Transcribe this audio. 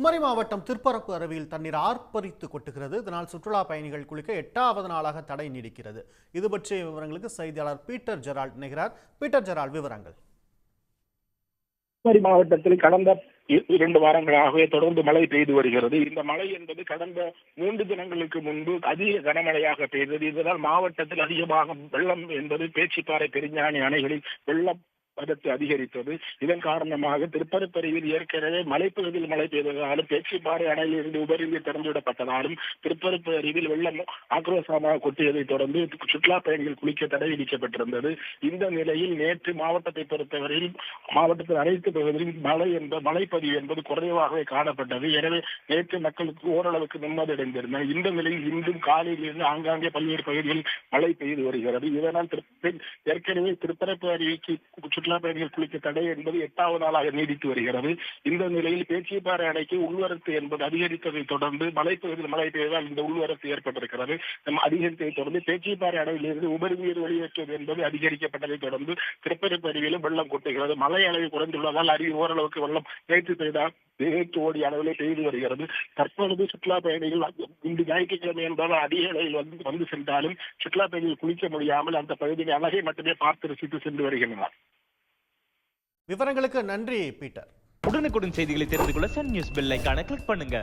குமரி மாவட்டம் திருப்பரப்பு அருவியில் தண்ணீர் ஆர்ப்பரித்து கொட்டுகிறது. இதனால் சுற்றுலா பயணிகள் குளிக்க எட்டாவது நாளாக தடை நீடிக்கிறது. இது பற்றிய விவரங்களுக்கு செய்தியாளர் பீட்டர் ஜெரால்ட் இணைகிறார். பீட்டர் ஜெரால்ட் விவரங்கள். குமரி மாவட்டத்தில் கடந்த இரண்டு வாரங்களாகவே தொடர்ந்து மழை பெய்து வருகிறது. இந்த மழை என்பது கடந்த மூன்று தினங்களுக்கு முன்பு அதிக கனமழையாக பெய்தது. இதனால் மாவட்டத்தில் அதிகமாக வெள்ளம் என்பது பேச்சிப்பாறை பெருஞ்சாணி அணைகளில் வெள்ளம் பதத்து அதிகரித்தது. இதன் காரணமாக திருப்பரப்பருவில் ஏற்கனவே மலைப்பகுதியில் மழை பெய்ததாலும் பேச்சிப்பாறை அணையிலிருந்து உபரிந்து திறந்துவிடப்பட்டதாலும் திருப்பரப்பு அருவியில் வெள்ளம் ஆக்ரோஷமாக கொட்டியதைத் தொடர்ந்து சுற்றுலா பயணிகள் குளிக்க தடை விதிக்கப்பட்டிருந்தது. இந்த நிலையில் நேற்று மாவட்டத்தை பொறுத்தவரையில் மாவட்டத்தில் அனைத்து பகுதிகளிலும் மழை என்பது மழைப்பதிவு என்பது குறைவாகவே காணப்பட்டது. எனவே நேற்று மக்களுக்கு ஓரளவுக்கு நிம்மதி அடைந்திருந்தன இந்த நிலையில் இன்றும் காலையிலிருந்து ஆங்காங்கே பல்வேறு பகுதிகளில் மழை பெய்து வருகிறது. இதனால் திரு- ஏற்கனவே திருப்பரப்பு அருவிக்கு சுற்றுலா பயணிகள் குளிக்க தடை என்பது எட்டாவது நாளாக நீடித்து வருகிறது. இந்த நிலையில் பேச்சியப்பாறை அணைக்கு உள்வரத்து என்பது அதிகரித்ததை தொடர்ந்து மலைப்பகுதியில் மழை பெய்ததால் இந்த உள்வரத்து ஏற்பட்டிருக்கிறது. அதிகரித்ததை தொடர்ந்து பேச்சியப்பாறை அணையிலிருந்து உபரி நீர் வெளியேற்றுவது என்பது அதிகரிக்கப்பட்டதை தொடர்ந்து திருப்பரப்பு அருவியிலும் வெள்ளம் கொட்டுகிறது. மழை அளவு குறைந்துள்ளதால் அருவி ஓரளவுக்கு வெள்ளம் நேற்று பெய்தால் நேற்று அளவிலே பெய்து வருகிறது. தற்பொழுது சுற்றுலா பயணிகள் இன்று ஞாயிற்றுக்கிழமை என்பதால் அதிக அளவில் வந்து வந்து சென்றாலும் சுற்றுலா பயணிகள் குளிக்க முடியாமல் அந்த பகுதியின் அழகை மட்டுமே பார்த்து ரசித்து சென்று வருகின்றனர். விவரங்களுக்கு நன்றி பீட்டர். உடனுக்குடன் செய்திகளை தெரிந்து கொள்ள சன் நியூஸ் பெல் ஐக்கான கிளிக் பண்ணுங்க.